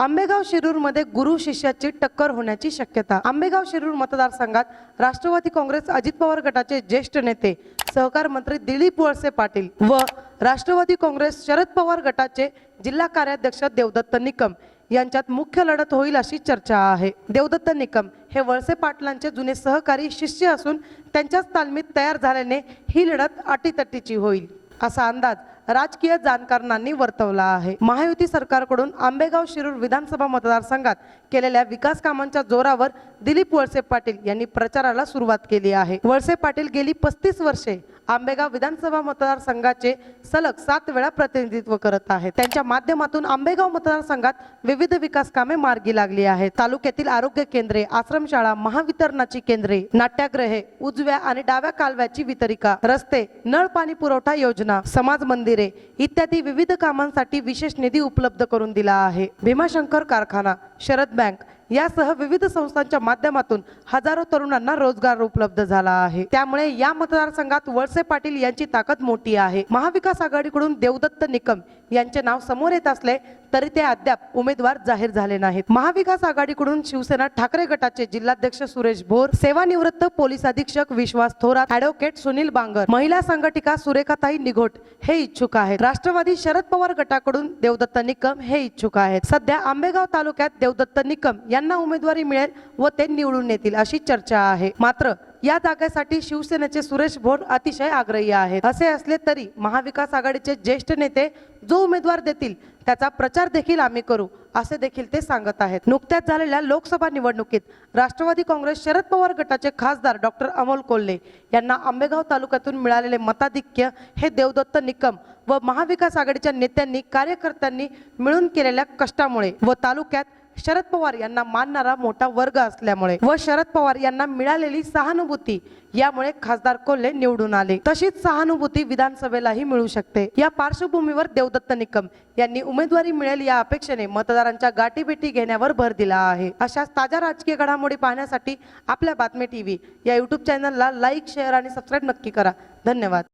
आंबेगाव शिरूरमध्ये गुरु शिष्याची टक्कर होण्याची शक्यता. आंबेगाव शिरूर मतदारसंघात राष्ट्रवादी काँग्रेस अजित पवार गटाचे ज्येष्ठ नेते सहकार मंत्री दिलीप वळसे पाटील व राष्ट्रवादी काँग्रेस शरद पवार गटाचे जिल्हा कार्याध्यक्ष देवदत्त निकम यांच्यात मुख्य लढत होईल अशी चर्चा आहे. देवदत्त निकम हे वळसे पाटलांचे जुने सहकारी शिष्य असून त्यांच्याच तालमीत तयार झाल्याने ही लढत अटीतटीची होईल. असा अंदाज राजकीय जाणकारांनी वर्तवला आहे. महायुती सरकारकडून आंबेगाव शिरूर विधानसभा मतदारसंघात केलेल्या विकास कामांच्या जोरावर दिलीप वळसे पाटील यांनी प्रचाराला सुरुवात केली आहे. वळसे पाटील गेली पस्तीस वर्षे आंबेगाव विधानसभा मतदारसंघाचे सलग सात वेळा प्रतिनिधित्व करत आहेत. त्यांच्या माध्यमातून आंबेगाव मतदारसंघात विविध विकास कामे मार्गी लागली आहेत. तालुक्यातील आरोग्य केंद्रे आश्रमशाळा महावितरणाची केंद्रे नाट्याग्रहे उजव्या आणि डाव्या कालव्याची वितरिका रस्ते नळ पाणी पुरवठा योजना समाज मंदिरे इत्यादी विविध कामांसाठी विशेष निधी उपलब्ध करून दिला आहे. भीमाशंकर कारखाना शरद बँक यासह विविध संस्थांच्या माध्यमातून हजारो तरुणांना रोजगार उपलब्ध झाला आहे. त्यामुळे या मतदारसंघात वळसे पाटील यांची ताकद मोठी आहे. महाविकास आघाडीकडून देवदत्त निकम यांचे नाव समोर येत असले तरी ते अद्याप उमेदवार जाहीर झाले नाहीत. महाविकास आघाडीकडून शिवसेना ठाकरे गटाचे जिल्हाध्यक्ष सुरेश भोर सेवानिवृत्त पोलीस अधीक्षक विश्वास थोरात ॲडव्होकेट सुनील बांगर महिला संघटिका सुरेखाताई निघोट हे इच्छुक आहेत. राष्ट्रवादी शरद पवार गटाकडून देवदत्त निकम हे इच्छुक आहेत. सध्या आंबेगाव तालुक्यात देवदत्त निकम यांना उमेदवारी मिळेल व ते निवडून येतील अशी चर्चा आहे. मात्र या जागेसाठी शिवसेनेचे सुरेश भोर अतिशय आग्रही आहेत. असे असले तरी महाविकास आघाडीचे ज्येष्ठ नेते जो उमेदवार देतील त्याचा प्रचार देखील आम्ही करू असे देखील ते सांगत आहेत. नुकत्याच झालेल्या लोकसभा निवडणुकीत राष्ट्रवादी काँग्रेस शरद पवार गटाचे खासदार डॉक्टर अमोल कोल्हे यांना आंबेगाव तालुक्यातून मिळालेले मताधिक्य हे देवदत्त निकम व महाविकास आघाडीच्या नेत्यांनी कार्यकर्त्यांनी मिळून केलेल्या कष्टामुळे व तालुक्यात शरद पवार यांना मानणारा मोठा वर्ग असल्यामुळे व शरद पवार यांना मिळालेली सहानुभूती यामुळे खासदार कोल्हे निवडून आले. तशीच सहानुभूती विधानसभेलाही मिळू शकते. या पार्श्वभूमीवर देवदत्त निकम यांनी उमेदवारी मिळेल या अपेक्षेने मतदारांच्या गाठीभेटी घेण्यावर भर दिला आहे. अशाच ताज्या राजकीय घडामोडी पाहण्यासाठी आपल्या बातमी टीव्ही या युट्यूब चॅनलला लाईक शेअर आणि सबस्क्राईब नक्की करा. धन्यवाद.